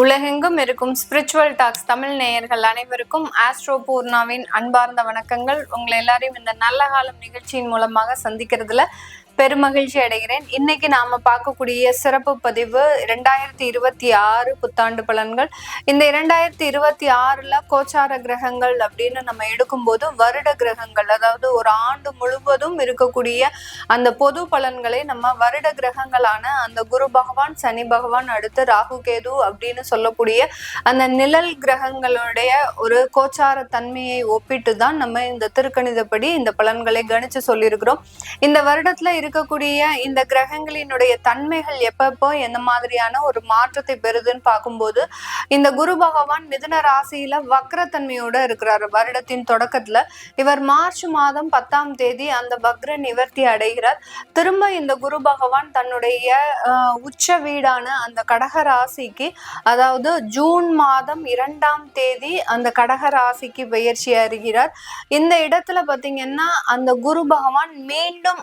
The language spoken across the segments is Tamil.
உலகெங்கும் இருக்கும் ஸ்பிரிச்சுவல் டாக்ஸ் தமிழ் நேயர்கள் அனைவருக்கும் ஆஸ்ட்ரோ பூர்ணாவின் அன்பார்ந்த வணக்கங்கள். உங்களை எல்லாரையும் இந்த நல்ல காலம் நிகழ்ச்சியின் மூலமாக சந்திக்கிறதுல பெருமகிழ்ச்சி அடைகிறேன். இன்னைக்கு நாம பார்க்கக்கூடிய சிறப்பு பதிவு இரண்டாயிரத்தி இருபத்தி ஆறு புத்தாண்டு பலன்கள். இந்த இரண்டாயிரத்தி இருபத்தி ஆறுல கோச்சார கிரகங்கள் அப்படின்னு நம்ம எடுக்கும்போது வருட கிரகங்கள் அதாவது ஒரு ஆண்டு முழுவதும் இருக்கக்கூடிய அந்த பொது பலன்களை நம்ம வருட கிரகங்களான அந்த குரு பகவான் சனி பகவான் அடுத்து ராகு கேது அப்படின்னு சொல்லக்கூடிய அந்த நிழல் கிரகங்களுடைய ஒரு கோச்சார தன்மையை ஒப்பிட்டு தான் நம்ம இந்த திருக்கணிதப்படி இந்த பலன்களை கணிச்சு சொல்லியிருக்கிறோம். இந்த வருடத்துல இருக்கக்கூடிய இந்த கிரகங்களினுடைய தன்மைகள் எப்பப்போ எந்த மாதிரியான ஒரு மாற்றத்தை பெறுதுன்னு பார்க்கும்போது இந்த குரு பகவான் மிதுன ராசியில வக்ரத்தன்மையோட இருக்கிறார். வருடத்தின் தொடக்கத்துல இவர் மார்ச் மாதம் பத்தாம் தேதி அந்த வக்ர நிவர்த்தி அடைகிறார். திரும்ப இந்த குரு பகவான் தன்னுடைய உச்ச வீடான அந்த கடக ராசிக்கு அதாவது ஜூன் மாதம் இரண்டாம் தேதி அந்த கடக ராசிக்கு பயிற்சி அறிகிறார் இந்த இடத்துல பாத்தீங்கன்னா அந்த குரு பகவான் மீண்டும்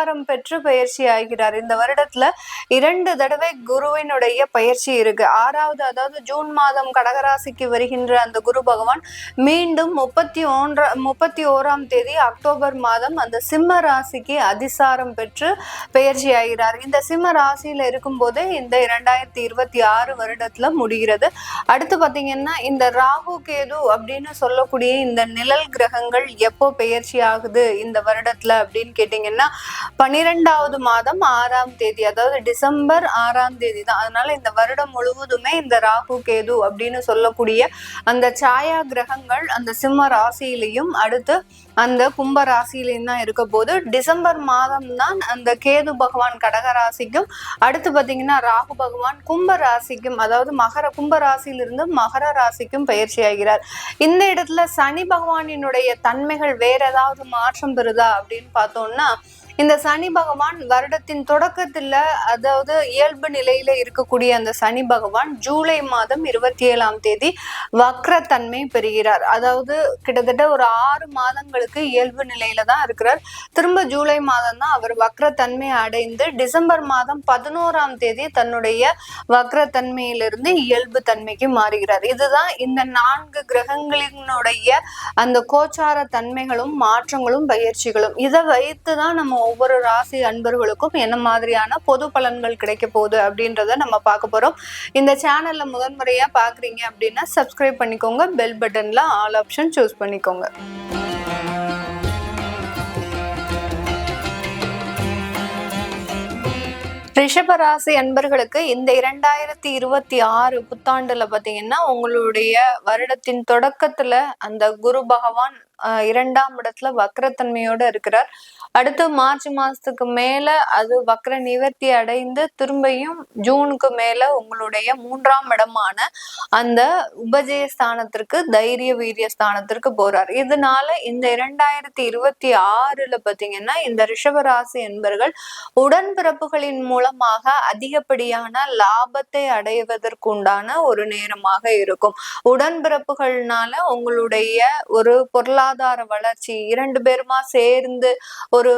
அதிசாரம் பெற்று பயிற்சி ஆகிறார். இந்த வருடத்துல இரண்டு தடவை குருவினுடைய பயிற்சி இருக்கு. ஆறாவது அதாவது ஜூன் மாதம் கடகராசிக்கு வருகின்ற அந்த குரு பகவான் மீண்டும் முப்பத்தி ஒன்ற முப்பத்தி ஓராம் தேதி அக்டோபர் மாதம் அந்த சிம்ம ராசிக்கு அதிசாரம் பெற்று பயிற்சி ஆகிறார். இந்த சிம்ம ராசியில இருக்கும்போதே இந்த இரண்டாயிரத்தி இருபத்தி ஆறு வருடத்துல முடிகிறது. அடுத்து பாத்தீங்கன்னா இந்த ராகு கேது அப்படின்னு சொல்லக்கூடிய இந்த நிழல் கிரகங்கள் எப்போ பெயர்ச்சி ஆகுது இந்த வருடத்துல அப்படின்னு கேட்டீங்கன்னா பன்னிரெண்டாவது மாதம் ஆறாம் தேதி அதாவது டிசம்பர் ஆறாம் தேதி தான். அதனால இந்த வருடம் முழுவதுமே இந்த ராகு கேது அப்படின்னு சொல்லக்கூடிய அந்த சாயா கிரகங்கள் அந்த சிம்ம ராசியிலையும் அடுத்து அந்த கும்ப ராசியிலையும் தான் இருக்க போது டிசம்பர் மாதம் தான் அந்த கேது பகவான் கடக ராசிக்கும் அடுத்து பார்த்தீங்கன்னா ராகு பகவான் கும்ப ராசிக்கும் அதாவது மகர கும்ப ராசியிலிருந்து மகர ராசிக்கும் பயிற்சி ஆகிறார். இந்த இடத்துல சனி பகவானினுடைய தன்மைகள் வேற ஏதாவது மாற்றம் பெறுதா அப்படின்னு பார்த்தோம்னா இந்த சனி பகவான் வருடத்தின் தொடக்கத்துல அதாவது இயல்பு நிலையில இருக்கக்கூடிய அந்த சனி பகவான் ஜூலை மாதம் இருபத்தி ஏழாம் தேதி வக்ரத்தன்மை பெறுகிறார். அதாவது கிட்டத்தட்ட ஒரு ஆறு மாதங்களுக்கு இயல்பு நிலையில தான் இருக்கிறார். திரும்ப ஜூலை மாதம் தான் அவர் வக்ரத்தன்மை அடைந்து டிசம்பர் மாதம் பதினோராம் தேதி தன்னுடைய வக்ரத்தன்மையிலிருந்து இயல்பு தன்மைக்கு மாறுகிறார். இதுதான் இந்த நான்கு கிரகங்களினுடைய அந்த கோச்சார தன்மைகளும் மாற்றங்களும் பயிற்சிகளும். இதை வைத்து தான் நம்ம ஒவ்வொரு ராசி அன்பர்களுக்கும் என்ன மாதிரியான பொது பலன்கள் கிடைக்க போகுது அப்படின்றத நம்ம பார்க்க போறோம். இந்த சேனல்ல முதன்முறையா பாக்குறீங்க அப்படின்னா சப்ஸ்கிரைப் பண்ணிக்கோங்க. பெல் பட்டன்ல ஆல் ஆப்ஷன் சூஸ் பண்ணிக்கோங்க. ரிஷபராசி அன்பர்களுக்கு இந்த இரண்டாயிரத்தி இருபத்தி ஆறு புத்தாண்டுல பாத்தீங்கன்னா உங்களுடைய வருடத்தின் தொடக்கத்துல அந்த குரு பகவான் இரண்டாம் இடத்துல வக்ரத்தன்மையோட இருக்கிறார். அடுத்து மார்ச் மாசத்துக்கு மேல அது வக்ர நிவர்த்தி அடைந்து திரும்பியும் ஜூனுக்கு மேல உங்களுடைய மூன்றாம் இடமான அந்த உபஜய ஸ்தானத்திற்கு தைரிய வீரிய ஸ்தானத்திற்கு போறார். இதனால இந்த இரண்டாயிரத்தி இருபத்தி ஆறுல பாத்தீங்கன்னா இந்த ரிஷபராசி என்பர்கள் உடன்பிறப்புகளின் மூலமாக அதிகப்படியான லாபத்தை அடைவதற்குண்டான ஒரு நேரமாக இருக்கும். உடன்பிறப்புகள்னால உங்களுடைய ஒரு பொருளாதார வளர்ச்சி இரண்டு பேருமா சேர்ந்து ஒரு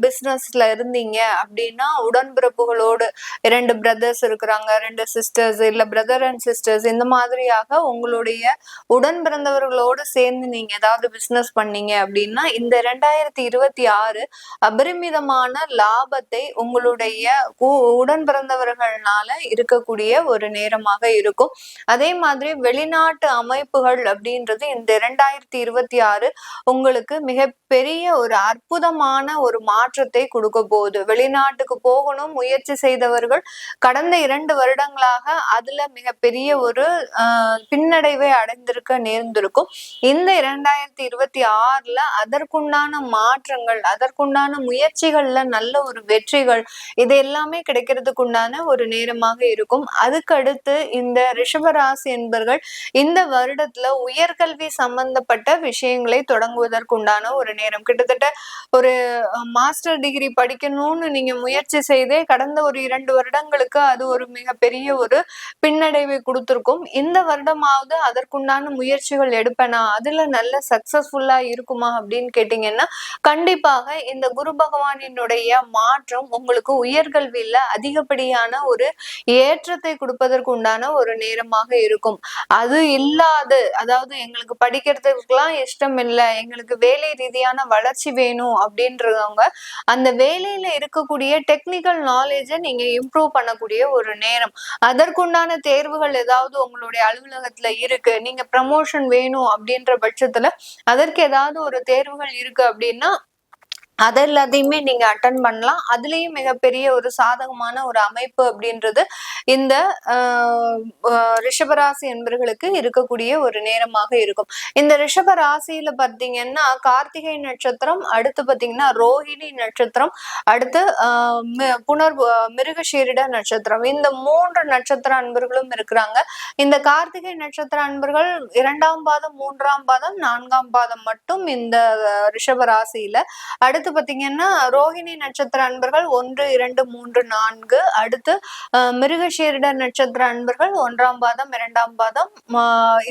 பிசினஸ்ல இருந்தீங்க அப்படின்னா உடன்பிறப்புகளோடு இரண்டு பிரதர்ஸ் இருக்கிறாங்க ரெண்டு சிஸ்டர்ஸ் இல்ல பிரதர் அண்ட் சிஸ்டர்ஸ் இந்த மாதிரியாக உங்களுடைய உடன் பிறந்தவர்களோடு சேர்ந்து நீங்க ஏதாவது பிசினஸ் பண்ணீங்க அப்படின்னா இந்த ரெண்டாயிரத்தி இருபத்தி ஆறு அபரிமிதமான லாபத்தை உங்களுடைய உ- உடன் பிறந்தவர்கள்னால இருக்கக்கூடிய ஒரு நேரமாக இருக்கும். அதே மாதிரி வெளிநாட்டு அமைப்புகள் அப்படின்றது இந்த இரண்டாயிரத்தி இருபத்தி ஆறு உங்களுக்கு மிகப்பெரிய ஒரு அற்புதமான ஒரு மாற்றத்தை கொடுக்க போகுது. வெளிநாட்டுக்கு போகணும் முயற்சி செய்தவர்கள் கடந்த இரண்டு வருடங்களாக அதுல மிகப்பெரிய ஒரு பின்னடைவை அடைந்திருக்க நேர்ந்திருக்கும். இந்த இரண்டாயிரத்தி இருபத்தி ஆறுல அதற்குண்டான மாற்றங்கள் அதற்குண்டான முயற்சிகள்ல நல்ல ஒரு வெற்றிகள் இது எல்லாமே கிடைக்கிறதுக்கு உண்டான ஒரு நேரமாக இருக்கும். அதுக்கு அடுத்து இந்த ரிஷபராசி என்பர்கள் இந்த வருடத்துல உயர்கல்வி சம்பந்தப்பட்ட விஷயம் விஷயங்களை தொடங்குவதற்குண்டான ஒரு நேரம். கிட்டத்தட்ட ஒரு மாஸ்டர் டிகிரி படிக்கணும்னு நீங்க முயற்சி செய்தே கடந்த ஒரு இரண்டு வருடங்களுக்கு அது ஒரு மிகப்பெரிய ஒரு பின்னடைவை கொடுத்திருக்கும். இந்த வருடமாவது அதற்குண்டான முயற்சிகள் எடுப்பேனா? அதுல நல்ல சக்சஸ்ஃபுல்லா இருக்குமா அப்படின்னு கேட்டீங்கன்னா கண்டிப்பாக இந்த குரு பகவானினுடைய மாற்றம் உங்களுக்கு உயர்கல்வியில அதிகப்படியான ஒரு ஏற்றத்தை கொடுப்பதற்கு உண்டான ஒரு நேரமாக இருக்கும். அது இல்லாது அதாவது எங்களுக்கு படிக்கிறதுக்கெல்லாம் இஷ்டம் இல்லை எங்களுக்கு வேலை ரீதியான வளர்ச்சி வேணும் அப்படின்றவங்க அந்த வேலையில இருக்கக்கூடிய டெக்னிக்கல் நாலேஜை நீங்க இம்ப்ரூவ் பண்ணக்கூடிய ஒரு நேரம். அதற்குண்டான தேர்வுகள் ஏதாவது உங்களுடைய அலுவலகத்துல இருக்கு நீங்க ப்ரமோஷன் வேணும் அப்படின்ற பட்சத்துல அதற்கு ஏதாவது ஒரு தேர்வுகள் இருக்கு அப்படின்னா அது எல்லாத்தையுமே நீங்க அட்டன் பண்ணலாம். அதுலயும் மிகப்பெரிய ஒரு சாதகமான ஒரு அமைப்பு அப்படின்றது இந்த ரிஷபராசி என்பர்களுக்கு இருக்கக்கூடிய ஒரு நேரமாக இருக்கும். இந்த ரிஷப ராசியில பார்த்தீங்கன்னா கார்த்திகை நட்சத்திரம் அடுத்து பார்த்தீங்கன்னா ரோஹிணி நட்சத்திரம் அடுத்து புனர் மிருகஷீரிட நட்சத்திரம். இந்த மூன்று நட்சத்திர அன்பர்களும் இருக்கிறாங்க. இந்த கார்த்திகை நட்சத்திர அன்பர்கள் இரண்டாம் பாதம் மூன்றாம் பாதம் நான்காம் பாதம் மட்டும் இந்த ரிஷப ராசியில அடுத்து பாத்தீங்கன்னா ரோஹிணி நட்சத்திர அன்பர்கள் ஒன்று இரண்டு மூன்று நான்கு. அடுத்து மிருகஷீரிட நட்சத்திர அன்பர்கள் ஒன்றாம் பாதம் இரண்டாம் பாதம்.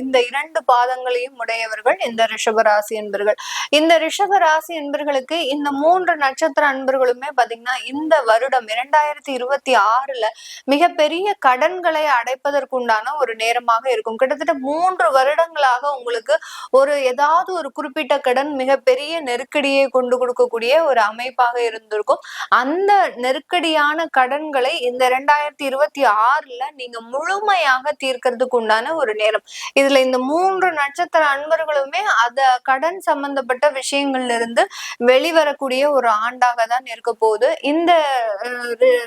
இந்த இரண்டு பாதங்களையும் உடையவர்கள் இந்த ரிஷபராசி அன்பர்கள் இந்த ரிஷபராசி அன்பர்களுக்கு இந்த மூன்று நட்சத்திர அன்பர்களுமே பாத்தீங்கன்னா இந்த வருடம் இரண்டாயிரத்தி இருபத்தி ஆறுல மிகப்பெரிய கடன்களை அடைப்பதற்குண்டான ஒரு நேரமாக இருக்கும். கிட்டத்தட்ட மூன்று வருடங்களாக உங்களுக்கு ஒரு ஏதாவது ஒரு குறிப்பிட்ட கடன் மிகப்பெரிய நெருக்கடியை கொண்டு கொடுக்கக்கூடிய ஒரு அமைப்பாக இருந்திருக்கும். அந்த நெருக்கடியான கடன்களை இந்த ரெண்டாயிரத்தி இருபத்தி ஆறுல நீங்க முழுமையாக தீர்க்கறதுக்கு உண்டான ஒரு நேரம். இதுல இந்த மூன்று நட்சத்திர அன்பர்களுமே அத கடன் சம்பந்தப்பட்ட விஷயங்கள்ல இருந்து வெளிவரக்கூடிய ஒரு ஆண்டாக தான் இருக்க போகுது. இந்த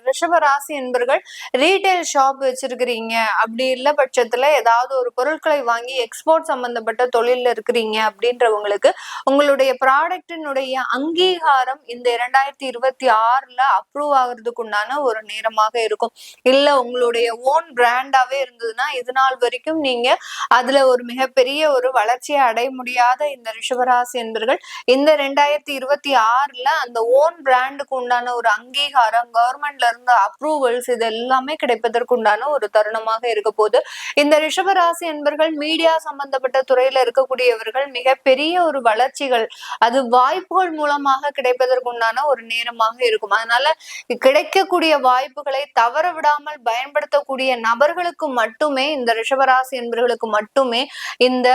ரிஷபராசி என்பர்கள் ரீட்டைல் ஷாப் வச்சிருக்கிறீங்க. அப்படி இல்ல பட்சத்துல ஏதாவது ஒரு பொருட்களை வாங்கி எக்ஸ்போர்ட் சம்பந்தப்பட்ட தொழில இருக்கிறீங்க அப்படின்றவங்களுக்கு உங்களுடைய ப்ராடக்டினுடைய அங்கீகாரம் நேரம் இந்த இரண்டாயிரத்தி இருபத்தி ஆறுல அப்ரூவ் ஆகுறதுக்கு உண்டான ஒரு நேரமாக இருக்கும். இல்ல உங்களுடைய ஓன் பிராண்டாவே இருந்ததுன்னா இது நாள் வரைக்கும் நீங்க அதுல ஒரு மிகப்பெரிய ஒரு வளர்ச்சியை அடைய முடியாத இந்த ரிஷபராசி என்பர்கள் இந்த ரெண்டாயிரத்தி இருபத்தி ஆறுல அந்த ஓன் பிராண்டுக்கு உண்டான ஒரு அங்கீகாரம் கவர்மெண்ட்ல இருந்து அப்ரூவல்ஸ் இது எல்லாமே கிடைப்பதற்கு உண்டான ஒரு தருணமாக இருக்க போது இந்த ரிஷபராசி என்பர்கள் மீடியா சம்பந்தப்பட்ட துறையில இருக்கக்கூடியவர்கள் மிகப்பெரிய ஒரு வளர்ச்சிகள் அது வாய்ப்புகள் மூலமாக கிடைப்பதற்குண்டான ஒரு நேரமாக இருக்கும். அதனால கிடைக்கக்கூடிய வாய்ப்புகளை தவற விடாமல் பயன்படுத்தக்கூடிய நபர்களுக்கு மட்டுமே இந்த ரிஷபராசி என்பவர்களுக்கு மட்டுமே இந்த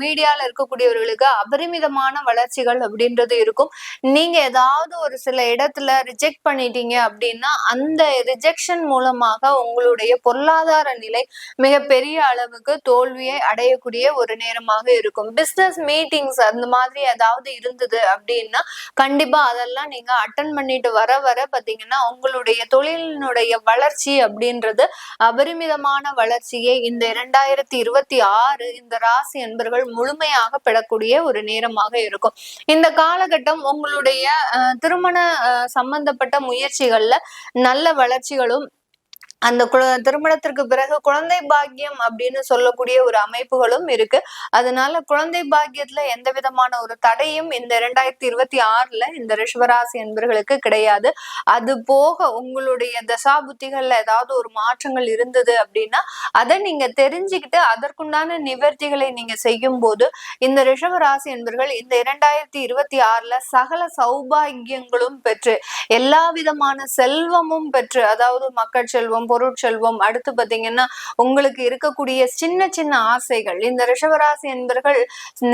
மீடியால இருக்கக்கூடியவர்களுக்கு அபரிமிதமான வளர்ச்சிகள் அப்படின்றது இருக்கும். நீங்க ஏதாவது ஒரு சில இடத்துல ரிஜெக்ட் பண்ணிட்டீங்க அப்படின்னா அந்த ரிஜெக்ஷன் மூலமாக உங்களுடைய பொருளாதார நிலை மிக பெரிய அளவுக்கு தோல்வியை அடையக்கூடிய ஒரு நேரமாக இருக்கும். பிசினஸ் மீட்டிங்ஸ் அந்த மாதிரி ஏதாவது இருந்தது அப்படின்னா கண்டிப்பா கண்டிப்பா அதெல்லாம் நீங்க அட்டன் பண்ணிட்டு வர வர பாத்தீங்கன்னா உங்களுடைய தொழிலினுடைய வளர்ச்சி அப்படின்றது அபரிமிதமான வளர்ச்சியை இந்த இரண்டாயிரத்தி இருபத்தி ஆறு இந்த ராசி என்பர்கள் முழுமையாக பெறக்கூடிய ஒரு நேரமாக இருக்கும். இந்த காலகட்டம் உங்களுடைய திருமண சம்பந்தப்பட்ட முயற்சிகள்ல நல்ல வளர்ச்சிகளும் அந்த திருமணத்திற்கு பிறகு குழந்தை பாக்கியம் அப்படின்னு சொல்லக்கூடிய ஒரு அமைப்புகளும் இருக்கு. அதனால குழந்தை பாக்கியத்துல எந்த விதமான ஒரு தடையும் இந்த இரண்டாயிரத்தி இருபத்தி ஆறுல இந்த ரிஷவராசி என்பர்களுக்கு கிடையாது. அது போக உங்களுடைய தசா புத்திகள்ல ஏதாவது ஒரு மாற்றங்கள் இருந்தது அப்படின்னா அதை நீங்க தெரிஞ்சுக்கிட்டு அதற்குண்டான நிவர்த்திகளை நீங்க செய்யும் போது இந்த ரிஷவராசி என்பர்கள் இந்த இரண்டாயிரத்தி இருபத்தி ஆறுல சகல சௌபாகியங்களும் பெற்று எல்லா விதமான செல்வமும் பெற்று அதாவது மக்கள் செல்வம் பொருட்செல்வம். அடுத்து பாத்தீங்கன்னா உங்களுக்கு இருக்கக்கூடிய சின்ன சின்ன ஆசைகள். இந்த ரிஷவராசி என்பர்கள்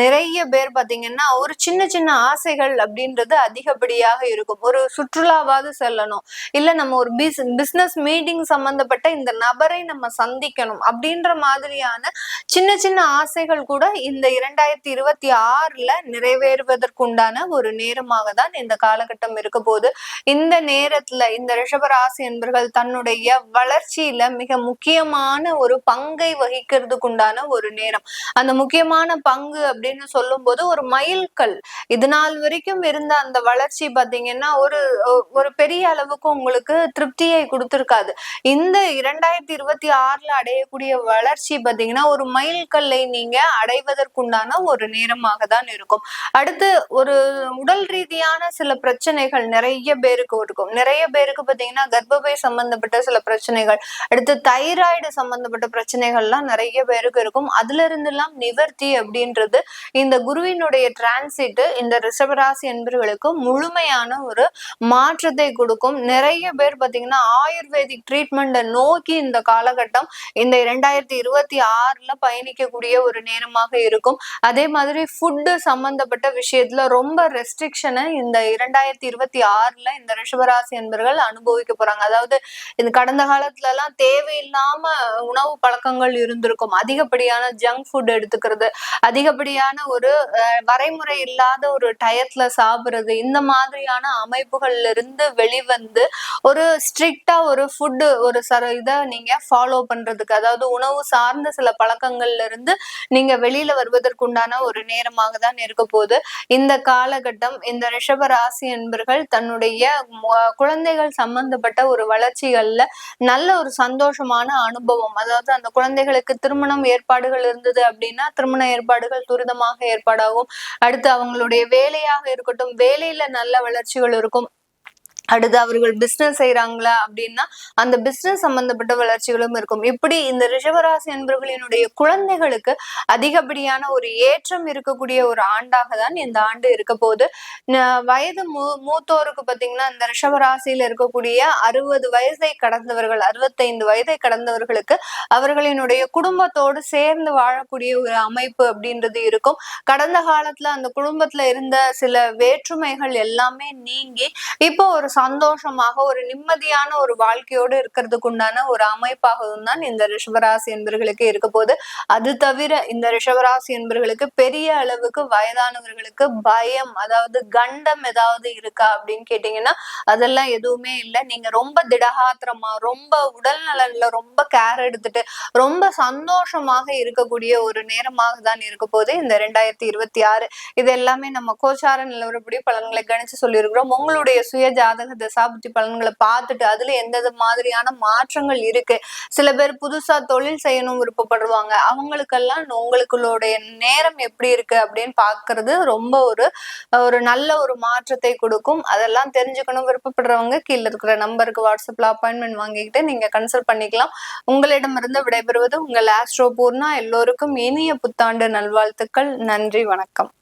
நிறைய பேர் பாத்தீங்கன்னா ஒரு சின்ன சின்ன ஆசைகள் அப்படின்றது அதிகப்படியாக இருக்கும். ஒரு சுற்றுலாவாவது செல்லணும். இல்ல நம்ம ஒரு பிஸ் பிசினஸ் மீட்டிங் சம்பந்தப்பட்ட இந்த நபரை நம்ம சந்திக்கணும் அப்படின்ற மாதிரியான சின்ன சின்ன ஆசைகள் கூட இந்த இரண்டாயிரத்தி இருபத்தி ஆறுல நிறைவேறுவதற்குண்டான ஒரு நேரமாக தான் இந்த காலகட்டம் இருக்க போது இந்த நேரத்துல இந்த ரிஷபராசி என்பர்கள் தன்னுடைய வளர்ச்சியில மிக முக்கியமான ஒரு பங்கை வகிக்கிறதுக்கு உண்டான ஒரு நேரம். அந்த முக்கியமான பங்கு அப்படின்னு சொல்லும் போது ஒரு மைல்கல். இது நாள் வரைக்கும் இருந்த அந்த வளர்ச்சி பாத்தீங்கன்னா ஒரு ஒரு பெரிய அளவுக்கு உங்களுக்கு திருப்தியை கொடுத்திருக்காது. இந்த இரண்டாயிரத்தி இருபத்தி ஆறுல அடையக்கூடிய வளர்ச்சி பாத்தீங்கன்னா ஒரு மைல்கல்லை நீங்க அடைவதற்குண்டான ஒரு நேரமாக தான் இருக்கும். அடுத்து ஒரு உடல் ரீதியான சில பிரச்சனைகள் நிறைய பேருக்கு இருக்கும். நிறைய பேருக்கு பாத்தீங்கன்னா கர்ப்பப்பை சம்பந்தப்பட்ட சில பிரச்சனை பிரச்சனைகள். அடுத்து தைராய்டு சம்பந்தப்பட்ட பிரச்சனைகள்லாம் நிறைய பேருக்கு இருக்கும். அதுல இருந்தெல்லாம் நிவர்த்தி அப்படின்றது இந்த குருவினுடைய டிரான்சிட் இந்த ரிஷபராசி என்பவர்களுக்கு முழுமையான ஒரு மாற்றத்தை கொடுக்கும். நிறைய பேர் பாத்தீங்கன்னா ஆயுர்வேதிக் ட்ரீட்மெண்ட்டை நோக்கி இந்த காலகட்டம் இந்த இரண்டாயிரத்தி இருபத்தி ஆறுல பயணிக்கக்கூடிய ஒரு நேரமாக இருக்கும். அதே மாதிரி ஃபுட்டு சம்பந்தப்பட்ட விஷயத்துல ரொம்ப ரெஸ்ட்ரிக்ஷனை இந்த இரண்டாயிரத்தி இருபத்தி ஆறுல இந்த ரிஷபராசி என்பர்கள் அனுபவிக்க போறாங்க. அதாவது இந்த கடந்த காலத்துல எல்லாம் தேவையில்லாம உணவு பழக்கங்கள் இருந்திருக்கும். அதிகப்படியான ஜங்க் ஃபுட் எடுத்துக்கிறது அதிகப்படியான ஒரு வரைமுறை இல்லாத ஒரு டயத்துல சாப்பிடுறது இந்த மாதிரியான அமைப்புகள்ல இருந்து வெளிவந்து ஒரு ஸ்ட்ரிக்டா ஒரு ஃபுட்டு ஒரு சர இதை நீங்க ஃபாலோ பண்றதுக்கு அதாவது உணவு சார்ந்த சில பழக்கங்கள்ல இருந்து நீங்க வெளியில வருவதற்குண்டான ஒரு நேரமாக தான் இருக்க போகுது. இந்த காலகட்டம் இந்த ரிஷப ராசி என்பர்கள் தன்னுடைய குழந்தைகள் சம்பந்தப்பட்ட ஒரு வளர்ச்சிகள்ல நல்ல ஒரு சந்தோஷமான அனுபவம். அதாவது அந்த குழந்தைகளுக்கு திருமணம் ஏற்பாடுகள் இருந்தது அப்படின்னா திருமண ஏற்பாடுகள் துரிதமாக ஏற்பாடாகும். அடுத்து அவங்களுடைய வேலையாக இருக்கட்டும் வேலையில நல்ல வளர்ச்சிகள் இருக்கும். அடுத்து அவர்கள் பிசினஸ் செய்யறாங்களா அப்படின்னா அந்த பிசினஸ் சம்பந்தப்பட்ட வளர்ச்சிகளும் இருக்கும். இப்படி இந்த ரிஷபராசி என்பவர்களினுடைய குழந்தைகளுக்கு அதிகப்படியான ஒரு ஏற்றம் இருக்கக்கூடிய ஒரு ஆண்டாக தான் இந்த ஆண்டு இருக்க போது வயது மூ மூத்தோருக்கு பாத்தீங்கன்னா இந்த ரிஷபராசியில இருக்கக்கூடிய அறுபது வயதை கடந்தவர்கள் அறுபத்தைந்து வயதை கடந்தவர்களுக்கு அவர்களினுடைய குடும்பத்தோடு சேர்ந்து வாழக்கூடிய ஒரு அமைப்பு அப்படின்றது இருக்கும். கடந்த காலத்துல அந்த குடும்பத்துல இருந்த சில வேற்றுமைகள் எல்லாமே நீங்கி இப்போ ஒரு சந்தோஷமாக ஒரு நிம்மதியான ஒரு வாழ்க்கையோடு இருக்கிறதுக்கு உண்டான ஒரு அமைப்பாகவும் தான் இந்த ரிஷபராசி என்பர்களுக்கு இருக்க போது அது தவிர இந்த ரிஷபராசி என்பர்களுக்கு பெரிய அளவுக்கு வயதானவர்களுக்கு பயம் அதாவது கண்டம் ஏதாவது இருக்கா அப்படின்னு கேட்டீங்கன்னா அதெல்லாம் எதுவுமே இல்லை. நீங்க ரொம்ப திடகாத்திரமா ரொம்ப உடல் நலன்ல ரொம்ப கேர் எடுத்துட்டு ரொம்ப சந்தோஷமாக இருக்கக்கூடிய ஒரு நேரமாக தான் இருக்க போது இந்த ரெண்டாயிரத்தி இருபத்தி ஆறு. இது எல்லாமே நம்ம கோச்சார நிலவரப்படி பலன்களை கணிச்சு சொல்லியிருக்கிறோம். உங்களுடைய சுய ஜாதக தசாபுத்தி பலன்களை பார்த்துட்டு அதுல எந்தெந்த மாதிரியான மாற்றங்கள் இருக்கு? சில பேர் புதுசா தொழில் செய்யணும் விருப்பப்படுவாங்க. அவங்களுக்கெல்லாம் உங்களுக்குள்ளோடைய நேரம் எப்படி இருக்கு அப்படின்னு பாக்குறது ரொம்ப ஒரு ஒரு நல்ல ஒரு மாற்றத்தை கொடுக்கும். அதெல்லாம் தெரிஞ்சுக்கணும். விருப்பப்படுறவங்க கீழே இருக்கிற நம்பருக்கு வாட்ஸ்அப்ல அப்பாயின்மெண்ட் வாங்கிக்கிட்டு நீங்க கன்சல்ட் பண்ணிக்கலாம். உங்களிடமிருந்து விடைபெறுவது உங்கள் ஆஸ்ட்ரோ பூர்ணா எல்லோருக்கும் இனிய புத்தாண்டு நல்வாழ்த்துக்கள். நன்றி வணக்கம்.